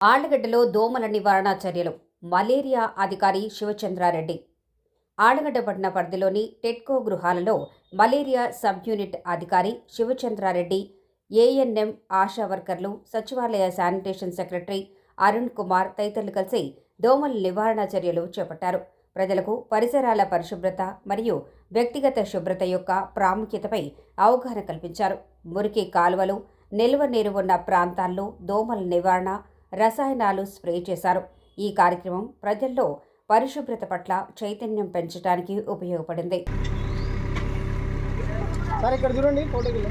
ఆళ్ళగడ్డలో దోమల నివారణ చర్యలు. మలేరియా అధికారి శివచంద్రారెడ్డి. ఆళ్ళగడ్డ పట్టణ పరిధిలోని టెట్కో గృహాలలో మలేరియా సబ్ యూనిట్ అధికారి శివచంద్రారెడ్డి ఏఎన్ఎం ఆశా వర్కర్లు సచివాలయ శానిటేషన్ సెక్రటరీ అరుణ్ కుమార్ తదితరులు కలిసి దోమల నివారణ చర్యలు చేపట్టారు. ప్రజలకు పరిసరాల పరిశుభ్రత మరియు వ్యక్తిగత శుభ్రత యొక్క ప్రాముఖ్యతపై అవగాహన కల్పించారు. మురికి కాలువలు నిల్వ నీరు ఉన్న ప్రాంతాల్లో దోమల నివారణ రసాయనాలు స్ప్రే చేశారు. ఈ కార్యక్రమం ప్రజల్లో పరిశుభ్రత పట్ల చైతన్యం పెంచడానికి ఉపయోగపడింది. సార్ ఇక్కడ చూడండి ఫోటోకి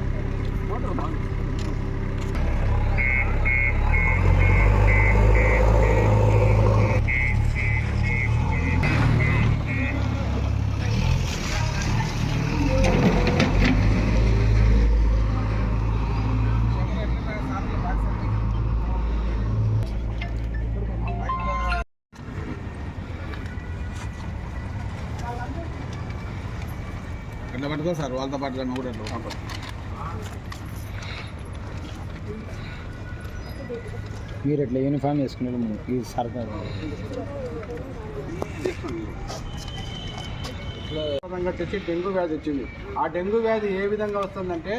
ఇట్లా పట్టుకో సార్ వాళ్ళతో పాటు నువ్వు కూడా పట్టుకో. మీరు ఇట్లా యూనిఫామ్ వేసుకున్నారు ఈ సర్కారు తెచ్చి డెంగ్యూ వ్యాధి వచ్చింది ఆ డెంగ్యూ వ్యాధి ఏ విధంగా వస్తుందంటే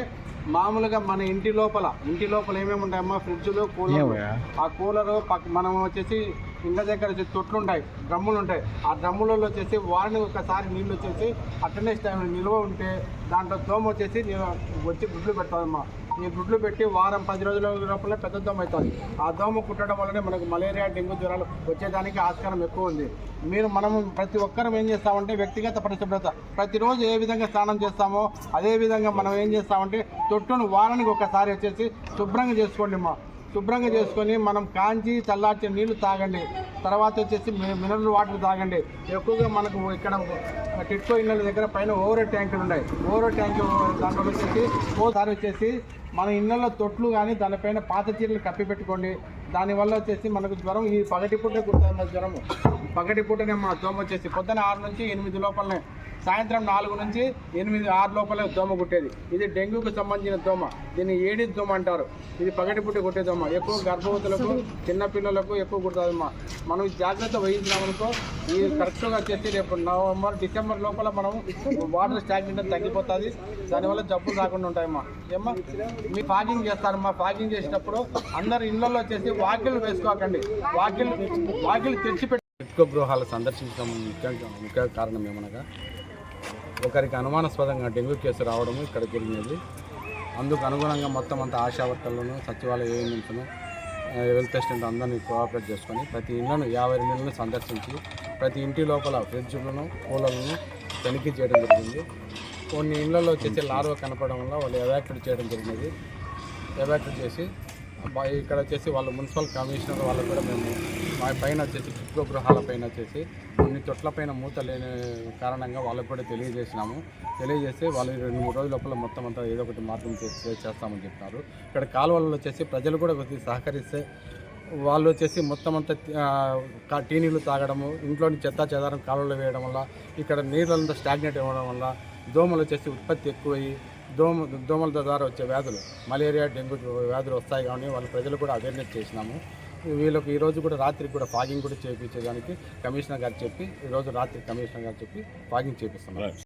మామూలుగా మన ఇంటి లోపల ఇంటి లోపల ఏమేమి ఉంటాయమ్మా ఫ్రిడ్జ్లు కూలర్? ఆ కూలర్ పక్క మనం వచ్చేసి ఇండ్ల దగ్గర వచ్చేసి తొట్లు ఉంటాయి డ్రమ్ములు ఉంటాయి. ఆ డ్రమ్ములలో వచ్చేసి వారిని ఒకసారి నీళ్ళు వచ్చేసి అటెండెన్స్ టైం నిల్వ ఉంటే దాంట్లో దోమ వచ్చేసి వచ్చి గుడ్లు పెడతాదమ్మా ఈ గుడ్లు పెట్టి వారం పది రోజుల లోపల పెద్ద దోమ అవుతుంది. ఆ దోమ కుట్టడం వల్లనే మనకు మలేరియా డెంగ్యూ జ్వరాలు వచ్చేదానికి ఆస్కారం ఎక్కువ ఉంది. మీరు మనం ప్రతి ఒక్కరం ఏం చేస్తామంటే వ్యక్తిగత పరిశుభ్రత. ప్రతిరోజు ఏ విధంగా స్నానం చేస్తామో అదేవిధంగా మనం ఏం చేస్తామంటే తొట్టును వారానికి ఒకసారి వచ్చేసి శుభ్రంగా చేసుకోండి మా. శుభ్రంగా చేసుకొని మనం కాంచి చల్లార్చే నీళ్ళు తాగండి. తర్వాత వచ్చేసి మినరల్ వాటర్ తాగండి. ఎక్కువగా మనకు ఇక్కడ టిట్కో ఇళ్ళ దగ్గర పైన ఓవర్ ట్యాంకులు ఉన్నాయి. ఓవర్ ట్యాంక్ దాంట్లో వచ్చేసి ఓసారి వచ్చేసి మన ఇళ్ళల్లో తొట్లు కానీ దానిపైన పాత చీరలు కప్పి పెట్టుకోండి. దానివల్ల వచ్చేసి మనకు జ్వరం ఈ పగటి పూట కుడుతుంది జ్వరం పగటి పూటనే మన దోమ వచ్చేసి పొద్దున ఆరు నుంచి ఎనిమిది లోపలనే సాయంత్రం నాలుగు నుంచి ఎనిమిది ఆరు లోపల దోమ కుట్టేది. ఇది డెంగ్యూకి సంబంధించిన దోమ. దీన్ని ఏడి దోమ అంటారు. ఇది పగటి పుట్టి కొట్టే దోమ. ఎక్కువ గర్భవతులకు చిన్నపిల్లలకు ఎక్కువ కుడుతుందమ్మా మనం జాగ్రత్త వహించినామనుకో ఇది కరెక్ట్గా వచ్చేసి రేపు నవంబర్ డిసెంబర్ లోపల మనం వాటర్ స్టాగ్నెంట్ తగ్గిపోతుంది. దానివల్ల జబ్బులు రాకుండా ఉంటాయమ్మా ఏమ్మా? మీ ఫాగింగ్ చేస్తారమ్మా ఫాగింగ్ చేసినప్పుడు అందరు ఇళ్ళల్లో వచ్చేసి వాకిల్ వేసుకోకండి. వాకిల్ వాకిల్ తెచ్చిపెట్టి టిట్కో గృహాలు సందర్శించడం ముఖ్య ముఖ్య కారణం ఏమనగా ఒకరికి అనుమానాస్పదంగా డెంగ్యూ కేసు రావడం ఇక్కడ జరిగినది అందుకు అనుగుణంగా మొత్తం అంతా ఆశా వర్కర్లను సచివాలయ ఏఎన్ఎంస్ను హెల్త్ అసిస్టెంట్ అందరినీ కోఆపరేట్ చేసుకొని ప్రతి ఇళ్ళను యాభై రెండు ఇళ్ళను సందర్శించి ప్రతి ఇంటి లోపల ఫ్రిడ్జ్లను కూలర్లను తనిఖీ చేయడం జరిగింది. కొన్ని ఇళ్ళలో వచ్చేసి లార్వ కనపడడం వల్ల వాళ్ళు ఎవాక్యుయేట్ చేయడం జరిగినది. ఎవాక్యుయేట్ చేసి ఇక్కడ వచ్చేసి వాళ్ళు మున్సిపల్ కమిషనర్ వాళ్ళకు కూడా మేము మా పైన వచ్చేసి చుట్టూ గృహాల పైన వచ్చేసి కొన్ని చోట్ల పైన మూత లేని కారణంగా వాళ్ళకు కూడా తెలియజేసినాము. తెలియజేస్తే వాళ్ళు రెండు మూడు రోజుల లోపల మొత్తం అంతా ఏదో ఒకటి మార్గం చేస్తామని చెప్పినారు ఇక్కడ కాలువలలో వచ్చేసి ప్రజలు కూడా కొద్దిగా సహకరిస్తే వాళ్ళు వచ్చేసి మొత్తం అంతా టీ నీళ్ళు తాగడము ఇంట్లోని చెత్త చెదారం కాలువలో వేయడం వల్ల ఇక్కడ నీళ్ళంతా స్టాగ్నేట్ ఇవ్వడం వల్ల దోమలు వచ్చేసి ఉత్పత్తి ఎక్కువయ్యి దోమ దోమల ద్వారా వచ్చే వ్యాధులు మలేరియా డెంగ్యూ వ్యాధులు వస్తాయి కానీ వాళ్ళ ప్రజలు కూడా అవేర్నెస్ చేసినాము. వీళ్ళకి ఈరోజు కూడా రాత్రి కూడా ఫాగింగ్ కూడా చేయించేదానికి కమిషనర్ గారు చెప్పి ఈరోజు రాత్రి కమిషనర్ గారు చెప్పి ఫాగింగ్ చేపిస్తున్నారు.